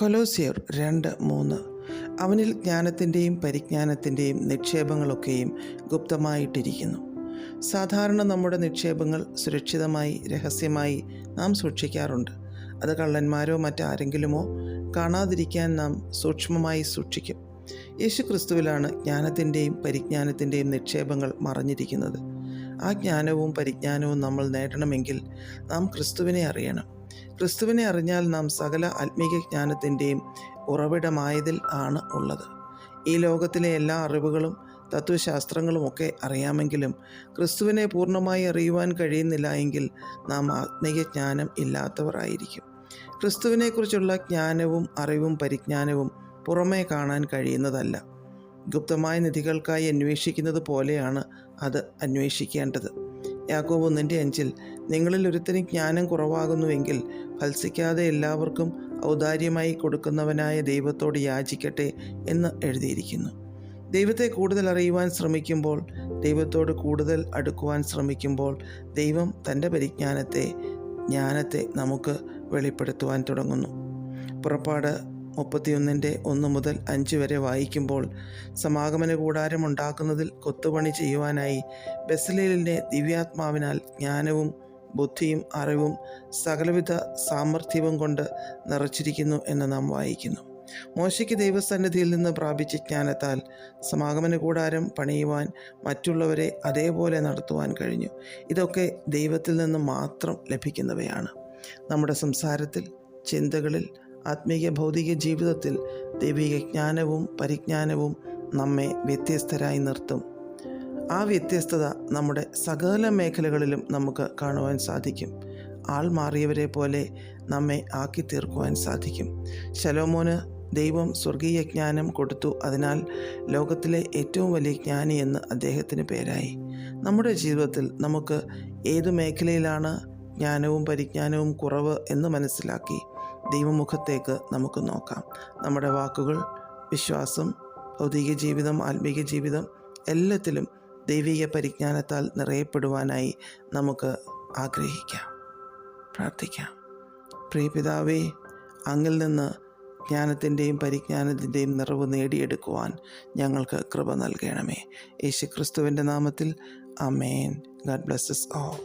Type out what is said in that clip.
കൊലോസിയർ രണ്ട് മൂന്ന്. അവനിൽ ജ്ഞാനത്തിന്റെയും പരിജ്ഞാനത്തിന്റെയും നിക്ഷേപങ്ങളൊക്കെയും ഗുപ്തമായിട്ടിരിക്കുന്നു. സാധാരണ നമ്മുടെ നിക്ഷേപങ്ങൾ സുരക്ഷിതമായി രഹസ്യമായി നാം സൂക്ഷിക്കാറുണ്ട്. അത് കള്ളന്മാരോ മറ്റാരെങ്കിലുമോ കാണാതിരിക്കാൻ നാം സൂക്ഷ്മമായി സൂക്ഷിക്കും. യേശു ക്രിസ്തുവിലാണ് ജ്ഞാനത്തിന്റെയും പരിജ്ഞാനത്തിന്റെയും നിക്ഷേപങ്ങൾ മറഞ്ഞിരിക്കുന്നത്. ആ ജ്ഞാനവും പരിജ്ഞാനവും നമ്മൾ നേടണമെങ്കിൽ നാം ക്രിസ്തുവിനെ അറിയണം. ക്രിസ്തുവിനെ അറിഞ്ഞാൽ നാം സകല ആത്മീക ജ്ഞാനത്തിന്റെയും ഉറവിടമായതിൽ ആണ് ഉള്ളത്. ഈ ലോകത്തിലെ എല്ലാ അറിവുകളും തത്വശാസ്ത്രങ്ങളും ഒക്കെ അറിയാമെങ്കിലും ക്രിസ്തുവിനെ പൂർണമായി അറിയുവാൻ കഴിയുന്നില്ല എങ്കിൽ നാം ആത്മീയ ജ്ഞാനം ഇല്ലാത്തവരായിരിക്കും ക്രിസ്തുവിനെക്കുറിച്ചുള്ള ജ്ഞാനവും അറിവും പരിജ്ഞാനവും പുറമേ കാണാൻ കഴിയുന്നതല്ല. ഗുപ്തമായ നിധികൾക്കായി അന്വേഷിക്കുന്നത് പോലെയാണ് അത് അന്വേഷിക്കേണ്ടത്. യാക്കോബ് ഒന്നിന്റെ അഞ്ചിൽ നിങ്ങളിൽ ഒരുത്തന് ജ്ഞാനം കുറവാകുന്നുവെങ്കിൽ ഫത്സിക്കാതെ എല്ലാവർക്കും ഔദാര്യമായി കൊടുക്കുന്നവനായ ദൈവത്തോട് യാചിക്കട്ടെ എന്ന് എഴുതിയിരിക്കുന്നു. ദൈവത്തെ കൂടുതൽ അറിയുവാൻ ശ്രമിക്കുമ്പോൾ ദൈവത്തോട് കൂടുതൽ അടുക്കുവാൻ ശ്രമിക്കുമ്പോൾ ദൈവം തന്റെ പരിജ്ഞാനത്തെ ജ്ഞാനത്തെ നമുക്ക് വെളിപ്പെടുത്തുവാൻ തുടങ്ങുന്നു. പുറപ്പാട് മുപ്പത്തിയൊന്നിന്റെ ഒന്ന് മുതൽ അഞ്ച് വരെ വായിക്കുമ്പോൾ സമാഗമന കൂടാരം ഉണ്ടാക്കുന്നതിൽ കൊത്തുപണി ചെയ്യുവാനായി ബെസലേലിന്റെ ദിവ്യാത്മാവിനാൽ ജ്ഞാനവും ബുദ്ധിയും അറിവും സകലവിധ സാമർഥ്യവും കൊണ്ട് നിറച്ചിരിക്കുന്നു എന്ന് നാം വായിക്കുന്നു. മോശയ്ക്ക് ദൈവസന്നിധിയിൽ നിന്ന് പ്രാപിച്ച ജ്ഞാനത്താൽ സമാഗമന കൂടാരം പണിയുവാൻ മറ്റുള്ളവരെ അതേപോലെ നടത്തുവാൻ കഴിഞ്ഞു. ഇതൊക്കെ ദൈവത്തിൽ നിന്ന് മാത്രം ലഭിക്കുന്നവയാണ്. നമ്മുടെ സംസാരത്തിൽ ചിന്തകളിൽ ആത്മീയ ഭൗതിക ജീവിതത്തിൽ ദൈവിക ജ്ഞാനവും പരിജ്ഞാനവും നമ്മെ വ്യത്യസ്തരായി നിർത്തും. ആ വ്യത്യസ്തത നമ്മുടെ സകല മേഖലകളിലും നമുക്ക് കാണുവാൻ സാധിക്കും. ആൾ മാറിയവരെ പോലെ നമ്മെ ആക്കി തീർക്കുവാൻ സാധിക്കും. ശലോമോന് ദൈവം സ്വർഗീയ ജ്ഞാനം കൊടുത്തു. അതിനാൽ ലോകത്തിലെ ഏറ്റവും വലിയ ജ്ഞാനി എന്ന് അദ്ദേഹത്തിന് പേരായി. നമ്മുടെ ജീവിതത്തിൽ നമുക്ക് ഏതു മേഖലയിലാണ് ജ്ഞാനവും പരിജ്ഞാനവും കുറവ് എന്ന് മനസ്സിലാക്കി ദൈവമുഖത്തേക്ക് നമുക്ക് നോക്കാം. നമ്മുടെ വാക്കുകൾ വിശ്വാസം ഭൗതിക ജീവിതം ആത്മീക ജീവിതം എല്ലാത്തിലും ദൈവിക പരിജ്ഞാനത്താൽ നിറയപ്പെടുവാനായി നമുക്ക് ആഗ്രഹിക്കാം. പ്രാർത്ഥിക്കാം. പ്രിയപിതാവേ അങ്ങിൽ നിന്ന് ജ്ഞാനത്തിന്റെയും പരിജ്ഞാനത്തിന്റെയും നിറവ് നേടിയെടുക്കുവാൻ ഞങ്ങൾക്ക് കൃപ നൽകണമേ. യേശു ക്രിസ്തുവിന്റെ നാമത്തിൽ. അമേൻ ഗാഡ് ബ്ലസ്സസ് ഓ